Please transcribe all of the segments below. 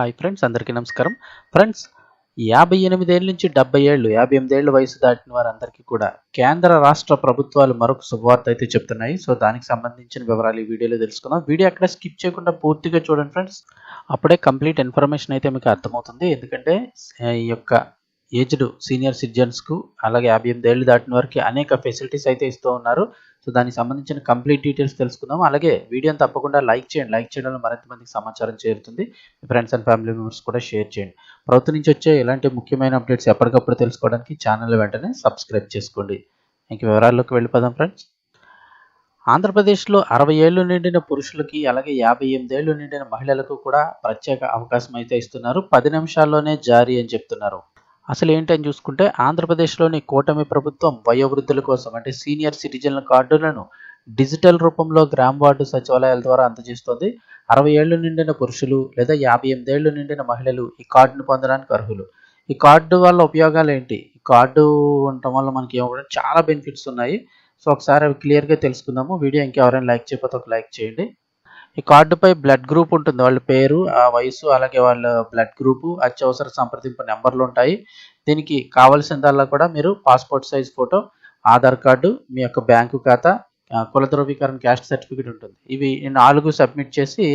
Hi friends అందరికీ నమస్కారం. Friends యాభై ఎనిమిదేళ్ళ నుంచి డెబ్బై ఏళ్ళు యాభై ఎనిమిదేళ్ళు వయసు దాటిన వారందరికీ కూడా కేంద్ర రాష్ట్ర ప్రభుత్వాలు మరొక శుభవార్త అయితే చెప్తున్నాయి. సో దానికి సంబంధించిన వివరాలు ఈ వీడియోలో తెలుసుకుందాం. వీడియో అక్కడ స్కిప్ చేయకుండా పూర్తిగా చూడండి ఫ్రెండ్స్. అప్పుడే కంప్లీట్ ఇన్ఫర్మేషన్ అయితే మీకు అర్థమవుతుంది. ఎందుకంటే ఈ యొక్క ఏజ్డ్ సీనియర్ సిటిజన్స్కు అలాగే యాభై ఎనిమిది ఏళ్ళు దాటిన వారికి అనేక ఫెసిలిటీస్ అయితే ఇస్తూ ఉన్నారు. సో దానికి సంబంధించిన కంప్లీట్ డీటెయిల్స్ తెలుసుకుందాం. అలాగే వీడియోని తప్పకుండా లైక్ చేయండి. లైక్ చేయడం మరింత మందికి సమాచారం చేరుతుంది. మీ ఫ్రెండ్స్ అండ్ ఫ్యామిలీ మెంబర్స్ కూడా షేర్ చేయండి. ప్రభుత్వం నుంచి వచ్చే ఇలాంటి ముఖ్యమైన అప్డేట్స్ ఎప్పటికప్పుడు తెలుసుకోవడానికి ఛానల్ వెంటనే సబ్స్క్రైబ్ చేసుకోండి. ఇంక వివరాల్లోకి వెళ్ళిపోదాం ఫ్రెండ్స్. ఆంధ్రప్రదేశ్లో అరవై ఏళ్ళు నిండిన పురుషులకి అలాగే యాభై ఎనిమిది ఏళ్ళు నిండిన మహిళలకు కూడా ప్రత్యేక అవకాశం అయితే ఇస్తున్నారు. పది నిమిషాల్లోనే జారీ అని చెప్తున్నారు. అసలు ఏంటని చూసుకుంటే ఆంధ్రప్రదేశ్లోని కూటమి ప్రభుత్వం వయోవృద్ధుల కోసం అంటే సీనియర్ సిటిజన్ల కార్డులను డిజిటల్ రూపంలో గ్రామ వార్డు సచివాలయాల ద్వారా అందజేస్తోంది. అరవై ఏళ్ళు నిండిన పురుషులు లేదా యాభై ఎనిమిది ఏళ్ళు నిండిన మహిళలు ఈ కార్డును పొందడానికి అర్హులు. ఈ కార్డు వల్ల ఉపయోగాలు ఏంటి? ఈ కార్డు ఉండటం వల్ల మనకి ఏమవుతుంది చాలా బెనిఫిట్స్ ఉన్నాయి. సో ఒకసారి అవి క్లియర్గా తెలుసుకుందాము. వీడియో ఇంకెవరైనా లైక్ చేయకపోతే ఒక లైక్ చేయండి. ఈ కార్డుపై బ్లడ్ గ్రూప్ ఉంటుంది. వాళ్ళ పేరు ఆ వయసు అలాగే వాళ్ళ బ్లడ్ గ్రూపు అత్యవసర సంప్రదింపు నెంబర్లు ఉంటాయి. దీనికి కావాల్సిందల్లా కూడా మీరు passport size photo Aadhaar card మీ యొక్క బ్యాంకు ఖాతా కుల ధృవీకరణ క్యాస్ట్ సర్టిఫికేట్ ఉంటుంది. ఇవి నాలుగు సబ్మిట్ చేసి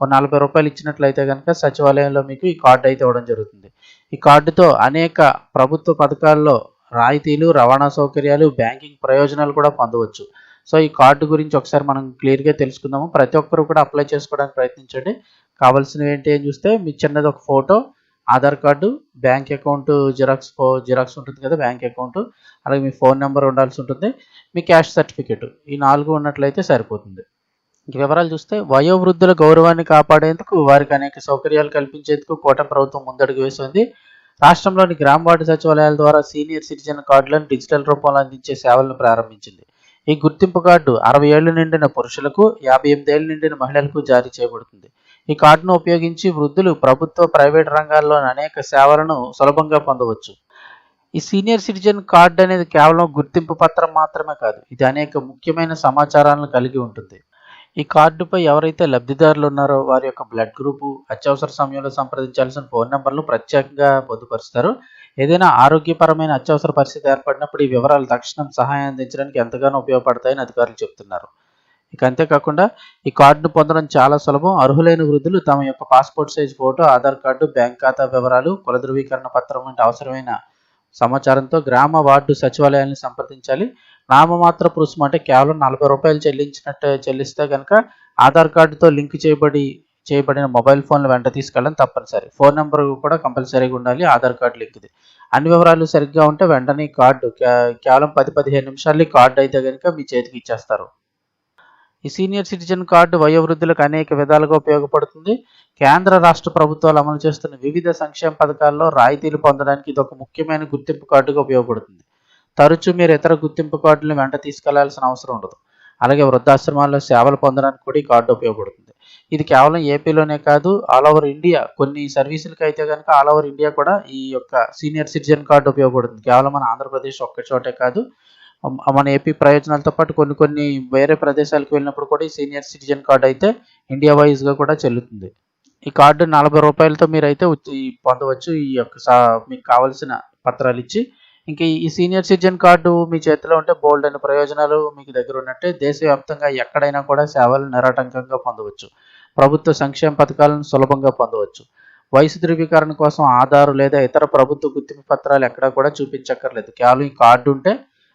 ఒక నలభై రూపాయలు ఇచ్చినట్లయితే కనుక సచివాలయంలో మీకు ఈ కార్డు అయితే ఇవ్వడం జరుగుతుంది. ఈ కార్డుతో అనేక ప్రభుత్వ పథకాల్లో రాయితీలు రవాణా సౌకర్యాలు బ్యాంకింగ్ ప్రయోజనాలు కూడా పొందవచ్చు. సో ఈ కార్డు గురించి ఒకసారి మనం క్లియర్గా తెలుసుకుందాము. ప్రతి ఒక్కరు కూడా అప్లై చేసుకోవడానికి ప్రయత్నించండి. కావాల్సినవి ఏంటి అని చూస్తే మీ చిన్నది ఒక photo Aadhaar card bank account xerox ఫో జిరాక్స్ ఉంటుంది కదా బ్యాంక్ అకౌంట్ అలాగే మీ ఫోన్ నెంబర్ ఉండాల్సి ఉంటుంది. మీ క్యాష్ సర్టిఫికేట్ ఈ నాలుగు ఉన్నట్లయితే సరిపోతుంది. ఇంక వివరాలు చూస్తే వయోవృద్ధుల గౌరవాన్ని కాపాడేందుకు వారికి అనేక సౌకర్యాలు కల్పించేందుకు కూటమి ప్రభుత్వం ముందడుగు వేసింది. రాష్ట్రంలోని గ్రామ వార్డు సచివాలయాల ద్వారా సీనియర్ సిటిజన్ కార్డులను డిజిటల్ రూపంలో అందించే సేవలను ప్రారంభించింది. ఈ గుర్తింపు కార్డు అరవై ఏళ్ళు నిండిన పురుషులకు యాభై ఎనిమిది ఏళ్ళు నిండిన మహిళలకు జారీ చేయబడుతుంది. ఈ కార్డును ఉపయోగించి వృద్ధులు ప్రభుత్వ ప్రైవేట్ రంగాల్లోని అనేక సేవలను సులభంగా పొందవచ్చు. ఈ సీనియర్ సిటిజన్ కార్డు అనేది కేవలం గుర్తింపు పత్రం మాత్రమే కాదు ఇది అనేక ముఖ్యమైన సమాచారాలను కలిగి ఉంటుంది. ఈ కార్డుపై ఎవరైతే లబ్ధిదారులు ఉన్నారో వారి యొక్క బ్లడ్ గ్రూపు అత్యవసర సమయంలో సంప్రదించాల్సిన ఫోన్ నెంబర్లు ప్రత్యేకంగా పొందుపరుస్తారు. ఏదైనా ఆరోగ్యపరమైన అత్యవసర పరిస్థితి ఏర్పడినప్పుడు ఈ వివరాలు తక్షణం సహాయం అందించడానికి ఎంతగానో ఉపయోగపడతాయని అధికారులు చెబుతున్నారు ఇక అంతేకాకుండా ఈ కార్డును పొందడం చాలా సులభం. అర్హులైన వృద్ధులు తమ యొక్క passport size photo Aadhaar card bank ఖాతా వివరాలు కుల ధృవీకరణ పత్రం వంటి అవసరమైన సమాచారంతో గ్రామ వార్డు సచివాలయాన్ని సంప్రదించాలి. నామమాత్ర రుసుము అంటే కేవలం నలభై రూపాయలు చెల్లించినట్టు చెల్లిస్తే కనుక ఆధార్ కార్డుతో లింక్ చేయబడి చేయబడిన మొబైల్ ఫోన్లు వెంట తీసుకెళ్ళడం తప్పనిసరి. ఫోన్ నెంబర్ కూడా కంపల్సరీగా ఉండాలి ఆధార్ కార్డు లింక్ది. అన్ని వివరాలు సరిగ్గా ఉంటే వెంటనే కార్డు కేవలం పది పదిహేను నిమిషాల్లో కార్డు అయితే కనుక మీ చేతికి ఇచ్చేస్తారు. ఈ సీనియర్ సిటిజన్ కార్డు వయోవృద్ధులకు అనేక విధాలుగా ఉపయోగపడుతుంది. కేంద్ర రాష్ట్ర ప్రభుత్వాలు అమలు చేస్తున్న వివిధ సంక్షేమ పథకాల్లో రాయితీలు పొందడానికి ఇది ఒక ముఖ్యమైన గుర్తింపు కార్డుగా ఉపయోగపడుతుంది. తరచూ మీరు ఇతర గుర్తింపు కార్డులను వెంట తీసుకెళ్ళాల్సిన అవసరం ఉండదు. అలాగే వృద్ధాశ్రమాల్లో సేవలు పొందడానికి కూడా ఈ కార్డు ఉపయోగపడుతుంది. ఇది కేవలం ఏపీలోనే కాదు ఆల్ ఓవర్ ఇండియా కొన్ని సర్వీసులకి అయితే కనుక ఆల్ ఓవర్ ఇండియా కూడా ఈ యొక్క సీనియర్ సిటిజన్ కార్డు ఉపయోగపడుతుంది. కేవలం మన ఆంధ్రప్రదేశ్ ఒక్క చోటే కాదు మన ఏపీ ప్రయోజనాలతో పాటు కొన్ని కొన్ని వేరే ప్రదేశాలకు వెళ్ళినప్పుడు కూడా ఈ సీనియర్ సిటిజన్ కార్డు అయితే ఇండియా వైజ్గా కూడా చెల్లుతుంది. ఈ కార్డు నలభై రూపాయలతో మీరు అయితే పొందవచ్చు. ఈ యొక్క సా- మీకు కావలసిన పత్రాలు ఇచ్చి ఇంకా ఈ సీనియర్ సిటిజన్ కార్డు మీ చేతిలో ఉంటే బోల్డ్ అయిన ప్రయోజనాలు మీకు దగ్గర ఉన్నట్టే దేశవ్యాప్తంగా ఎక్కడైనా కూడా సేవలు నిరాటంకంగా పొందవచ్చు. ప్రభుత్వ సంక్షేమ పథకాలను సులభంగా పొందవచ్చు. వయసు ధృవీకరణ కోసం ఆధారు లేదా ఇతర ప్రభుత్వ గుర్తింపు పత్రాలు ఎక్కడా కూడా చూపించక్కర్లేదు. కేవలం ఈ కార్డు ఉంటే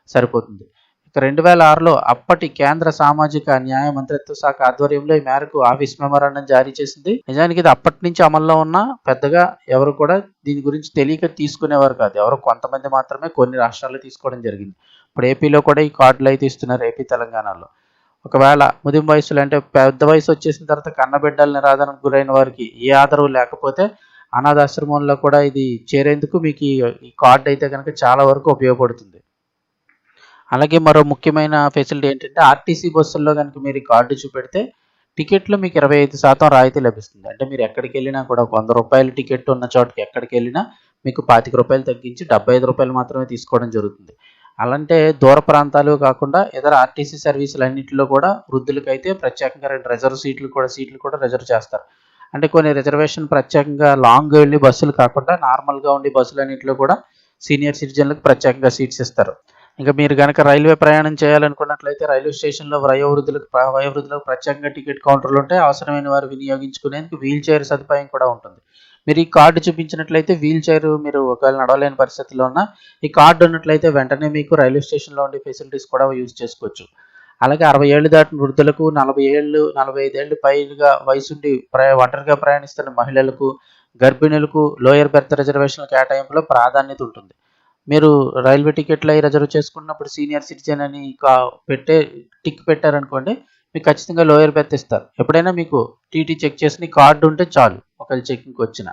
సరిపోతుంది. ఇక రెండు వేల ఆరులో అప్పటి కేంద్ర సామాజిక న్యాయ మంత్రిత్వ శాఖ ఆధ్వర్యంలో ఈ మేరకు ఆఫీస్ మెమరాండం జారీ చేసింది. నిజానికి ఇది అప్పటి నుంచి అమల్లో ఉన్న పెద్దగా ఎవరు కూడా దీని గురించి తెలియక తీసుకునేవారు కాదు. ఎవరు కొంతమంది మాత్రమే కొన్ని రాష్ట్రాల్లో తీసుకోవడం జరిగింది. ఇప్పుడు ఏపీలో కూడా ఈ కార్డులు అయితే ఇస్తున్నారు ఏపీ తెలంగాణలో. ఒకవేళ ముదిం వయసులో అంటే పెద్ద వయసు వచ్చేసిన తర్వాత కన్నబిడ్డల నిరాధనం గురైన వారికి ఏ ఆధారం లేకపోతే అనాథాశ్రమంలో కూడా ఇది చేరేందుకు మీకు ఈ కార్డు అయితే కనుక చాలా వరకు ఉపయోగపడుతుంది. అలాగే మరో ముఖ్యమైన ఫెసిలిటీ ఏంటంటే ఆర్టీసీ బస్సుల్లో కనుక మీరు కార్డు చూపెడితే టికెట్లో మీకు ఇరవై ఐదు శాతం రాయితీ లభిస్తుంది. అంటే మీరు ఎక్కడికి వెళ్ళినా కూడా ఒక వంద రూపాయల టికెట్ ఉన్న చోటకి ఎక్కడికి వెళ్ళినా మీకు పాతిక రూపాయలు తగ్గించి డెబ్బై ఐదు రూపాయలు మాత్రమే తీసుకోవడం జరుగుతుంది. అలాంటే దూర ప్రాంతాలు కాకుండా ఇతర ఆర్టీసీ సర్వీసులు అన్నింటిలో కూడా వృద్ధులకైతే ప్రత్యేకంగా రెండు రిజర్వ్ సీట్లు కూడా సీట్లు కూడా రిజర్వ్ చేస్తారు. అంటే కొన్ని రిజర్వేషన్ ప్రత్యేకంగా లాంగ్ వెళ్ళి బస్సులు కాకుండా నార్మల్గా ఉండే బస్సులు అన్నింటిలో కూడా సీనియర్ సిటిజన్లకు ప్రత్యేకంగా సీట్స్ ఇస్తారు. ఇంకా మీరు కనుక రైల్వే ప్రయాణం చేయాలనుకున్నట్లయితే రైల్వే స్టేషన్లో వయోవృద్ధులకు వయోవృద్ధులకు ప్రత్యేకంగా టికెట్ కౌంటర్లు ఉంటాయి. అవసరమైన వారు వినియోగించుకునేందుకు వీల్ చైర్ సదుపాయం కూడా ఉంటుంది. మీరు ఈ కార్డు చూపించినట్లయితే వీల్ చైర్ మీరు ఒకవేళ నడవలేని పరిస్థితిలో ఉన్న ఈ కార్డు ఉన్నట్లయితే వెంటనే మీకు రైల్వే స్టేషన్లో ఉండే ఫెసిలిటీస్ కూడా యూజ్ చేసుకోవచ్చు. అలాగే అరవై ఏళ్ళు దాటిన వృద్ధులకు నలభై ఏళ్ళు నలభై ఐదేళ్ళు పైగా వయసుండి ప్రయా ఒంటరిగా ప్రయాణిస్తున్న మహిళలకు గర్భిణులకు లోయర్ బెర్త్ రిజర్వేషన్ల కేటాయింపులో ప్రాధాన్యత ఉంటుంది. మీరు రైల్వే టికెట్లు అవి రిజర్వ్ చేసుకున్నప్పుడు సీనియర్ సిటిజన్ అని పెట్టే టిక్ పెట్టారనుకోండి మీకు ఖచ్చితంగా లోయర్ బెర్త్ ఇస్తారు. ఎప్పుడైనా మీకు టీటీ చెక్ చేసిన కార్డు ఉంటే చాలు ఒకవేళ చెక్కింగ్కి వచ్చిన.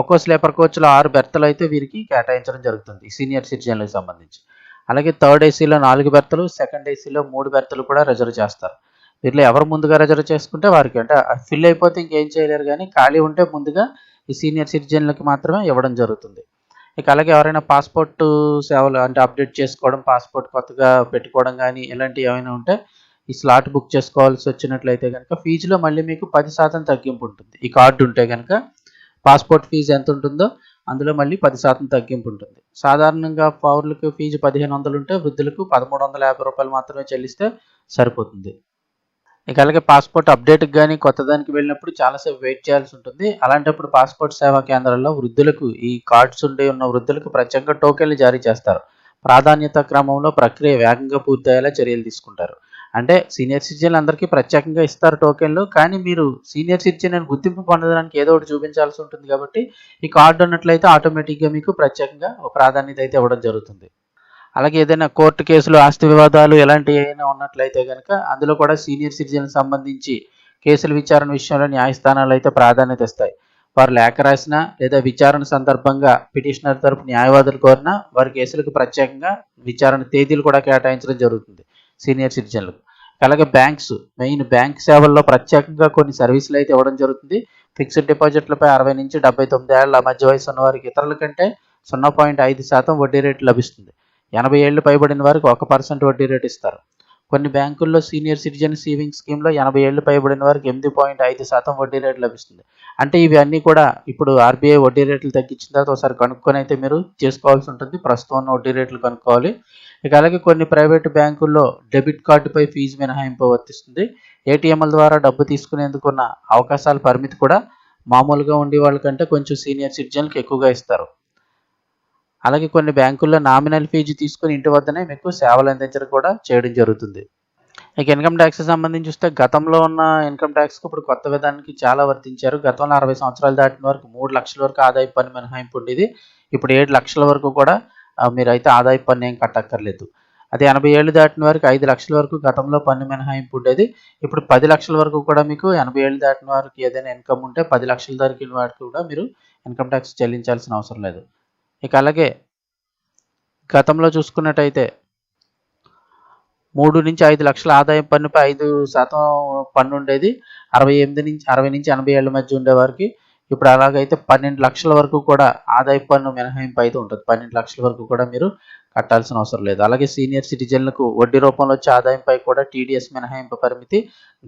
ఒక్కో స్లీపర్ కోచ్లో ఆరు బెర్తలు అయితే వీరికి కేటాయించడం జరుగుతుంది సీనియర్ సిటిజన్లకు సంబంధించి. అలాగే థర్డ్ ఏసీలో నాలుగు బెర్తలు సెకండ్ ఏసీలో మూడు బెర్తలు కూడా రిజర్వ్ చేస్తారు. వీరిలో ఎవరు ముందుగా రిజర్వ్ చేసుకుంటే వారికి అంటే ఫిల్ అయిపోతే ఇంకేం చేయలేరు కానీ ఖాళీ ఉంటే ముందుగా ఈ సీనియర్ సిటిజన్లకు మాత్రమే ఇవ్వడం జరుగుతుంది. ఇక అలాగే ఎవరైనా పాస్పోర్ట్ సేవలు అంటే అప్డేట్ చేసుకోవడం పాస్పోర్ట్ కొత్తగా పెట్టుకోవడం కానీ ఇలాంటివి ఏమైనా ఉంటే ఈ స్లాట్ బుక్ చేసుకోవాల్సి వచ్చినట్లయితే కనుక ఫీజులో మళ్ళీ మీకు పది శాతం తగ్గింపు ఉంటుంది. ఈ కార్డు ఉంటే కనుక పాస్పోర్ట్ ఫీజు ఎంత ఉంటుందో అందులో మళ్ళీ పది శాతం తగ్గింపు ఉంటుంది. సాధారణంగా పౌరులకు ఫీజు పదిహేను వందలు ఉంటే వృద్ధులకు పదమూడు వందల యాభై రూపాయలు మాత్రమే చెల్లిస్తే సరిపోతుంది. ఇక అలాగే పాస్పోర్ట్ అప్డేట్కి కానీ కొత్త దానికి వెళ్ళినప్పుడు చాలాసేపు వెయిట్ చేయాల్సి ఉంటుంది. అలాంటప్పుడు పాస్పోర్ట్ సేవా కేంద్రాల్లో వృద్ధులకు ఈ కార్డ్స్ ఉండి ఉన్న వృద్ధులకు ప్రత్యేకంగా టోకెన్లు జారీ చేస్తారు. ప్రాధాన్యత క్రమంలో ప్రక్రియ వేగంగా పూర్తయ్యేలా చర్యలు తీసుకుంటారు. అంటే సీనియర్ సిటిజన్లు అందరికీ ప్రత్యేకంగా ఇస్తారు టోకెన్లు కానీ మీరు సీనియర్ సిటిజన్ అని గుర్తింపు పొందడానికి ఏదో ఒకటి చూపించాల్సి ఉంటుంది కాబట్టి ఈ కార్డు ఉన్నట్లయితే ఆటోమేటిక్గా మీకు ప్రత్యేకంగా ఒక ప్రాధాన్యత అయితే ఇవ్వడం జరుగుతుంది. అలాగే ఏదైనా కోర్టు కేసులు ఆస్తి వివాదాలు ఇలాంటివి ఏమైనా ఉన్నట్లయితే కనుక అందులో కూడా సీనియర్ సిటిజన్ సంబంధించి కేసుల విచారణ విషయంలో న్యాయస్థానాలు అయితే ప్రాధాన్యత ఇస్తాయి. వారు లేఖ రాసినా లేదా విచారణ సందర్భంగా పిటిషనర్ తరపు న్యాయవాదులు కోరినా వారి కేసులకు ప్రత్యేకంగా విచారణ తేదీలు కూడా కేటాయించడం జరుగుతుంది సీనియర్ సిటిజన్లకు. అలాగే బ్యాంక్స్ మెయిన్ బ్యాంక్ సేవల్లో ప్రత్యేకంగా కొన్ని సర్వీసులు అయితే ఇవ్వడం జరుగుతుంది. ఫిక్స్డ్ డిపాజిట్లపై అరవై నుంచి డెబ్బై తొమ్మిది ఏళ్ళ మధ్య వయసు ఉన్న వారికి ఇతరుల కంటే సున్నా పాయింట్ ఐదు శాతం వడ్డీ రేటు లభిస్తుంది. ఎనభై ఏళ్ళు పైబడిన వారికి ఒక పర్సెంట్ వడ్డీ రేటు ఇస్తారు. కొన్ని బ్యాంకుల్లో సీనియర్ సిటిజన్ సేవింగ్ స్కీమ్లో ఎనభై ఏళ్ళు పైబడిన వారికి ఎనిమిది పాయింట్ ఐదు శాతం వడ్డీ రేటు లభిస్తుంది. అంటే ఇవి అన్నీ కూడా ఇప్పుడు ఆర్బీఐ వడ్డీ రేట్లు తగ్గించిన తర్వాత ఒకసారి కనుక్కొని అయితే మీరు చేసుకోవాల్సి ఉంటుంది. ప్రస్తుతం ఉన్న వడ్డీ రేట్లు కనుక్కోవాలి. ఇక అలాగే కొన్ని ప్రైవేట్ బ్యాంకుల్లో డెబిట్ కార్డుపై ఫీజు మినహాయింపు వర్తిస్తుంది. ఏటీఎంల ద్వారా డబ్బు తీసుకునేందుకు ఉన్న అవకాశాల పరిమితి కూడా మామూలుగా ఉండే వాళ్ళకంటే కొంచెం సీనియర్ సిటిజన్లకు ఎక్కువగా ఇస్తారు. అలాగే కొన్ని బ్యాంకుల్లో నామినల్ ఫీజు తీసుకుని ఇంటి వద్దనే మీకు సేవలు అందించడం కూడా చేయడం జరుగుతుంది. ఇక ఇన్కమ్ ట్యాక్స్ సంబంధించి చూస్తే గతంలో ఉన్న ఇన్కమ్ ట్యాక్స్కి ఇప్పుడు కొత్త విధానానికి చాలా వర్తించారు. గతంలో అరవై సంవత్సరాలు దాటిన వరకు మూడు లక్షల వరకు ఆదాయ పన్ను మినహాయింపు ఉండేది. ఇప్పుడు ఏడు లక్షల వరకు కూడా మీరైతే ఆదాయ పన్ను ఏం కట్టక్కర్లేదు. అదే ఎనభై ఏళ్ళు దాటిన వరకు ఐదు లక్షల వరకు గతంలో పన్ను మినహాయింపు ఉండేది. ఇప్పుడు పది లక్షల వరకు కూడా మీకు ఎనభై ఏళ్ళు దాటిన వారికి ఏదైనా ఇన్కమ్ ఉంటే పది లక్షల దాటిన వారికి కూడా మీరు ఇన్కమ్ ట్యాక్స్ చెల్లించాల్సిన అవసరం లేదు. ఇక అలాగే గతంలో చూసుకున్నట్టయితే మూడు నుంచి ఐదు లక్షల ఆదాయం పన్నుపై ఐదు శాతం పన్ను ఉండేది. అరవై ఎనిమిది నుంచి అరవై నుంచి ఎనభై ఏళ్ళ మధ్య ఉండేవారికి ఇప్పుడు అలాగైతే పన్నెండు లక్షల వరకు కూడా ఆదాయ పన్ను మినహాయింపు అయితే ఉంటుంది. పన్నెండు లక్షల వరకు కూడా మీరు కట్టాల్సిన అవసరం లేదు. అలాగే సీనియర్ సిటిజన్లకు వడ్డీ రూపంలో వచ్చే ఆదాయంపై కూడా టీడీఎస్ మినహాయింపు పరిమితి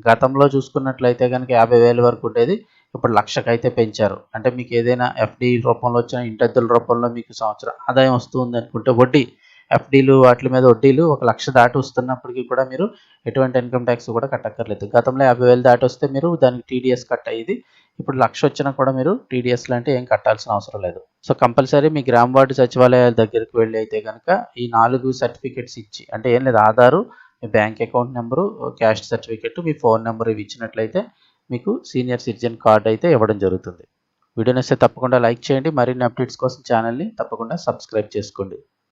గతంలో చూసుకున్నట్లయితే కనుక యాభై వేల వరకు ఉండేది. ఇప్పుడు లక్షకైతే పెంచారు. అంటే మీకు ఏదైనా ఎఫ్డి రూపంలో వచ్చిన ఇంటద్దెల రూపంలో మీకు సంవత్సరం ఆదాయం వస్తుంది అనుకుంటే వడ్డీ ఎఫ్డీలు వాటి మీద వడ్డీలు ఒక లక్ష దాటి వస్తున్నప్పటికీ కూడా మీరు ఎటువంటి ఇన్కమ్ ట్యాక్స్ కూడా కట్టక్కర్లేదు. గతంలో యాభై వేలు దాటి వస్తే మీరు దానికి టీడీఎస్ కట్ అయ్యేది. ఇప్పుడు లక్ష వచ్చినా కూడా మీరు టీడీఎస్ లాంటి ఏం కట్టాల్సిన అవసరం లేదు. సో కంపల్సరీ మీ గ్రామ వార్డు సచివాలయాల దగ్గరికి వెళ్ళి అయితే కనుక ఈ నాలుగు సర్టిఫికెట్స్ ఇచ్చి అంటే ఏం లేదు ఆధారు మీ bank account number cash certificate మీ ఫోన్ నెంబర్ ఇవి ఇచ్చినట్లయితే మీకు సీనియర్ సిటిజన్ కార్డ్ అయితే ఇవ్వడం జరుగుతుంది. వీడియో నచ్చితే తప్పకుండా లైక్ చేయండి. మరిన్ని అప్డేట్స్ కోసం ఛానల్ని తప్పకుండా సబ్స్క్రైబ్ చేసుకోండి.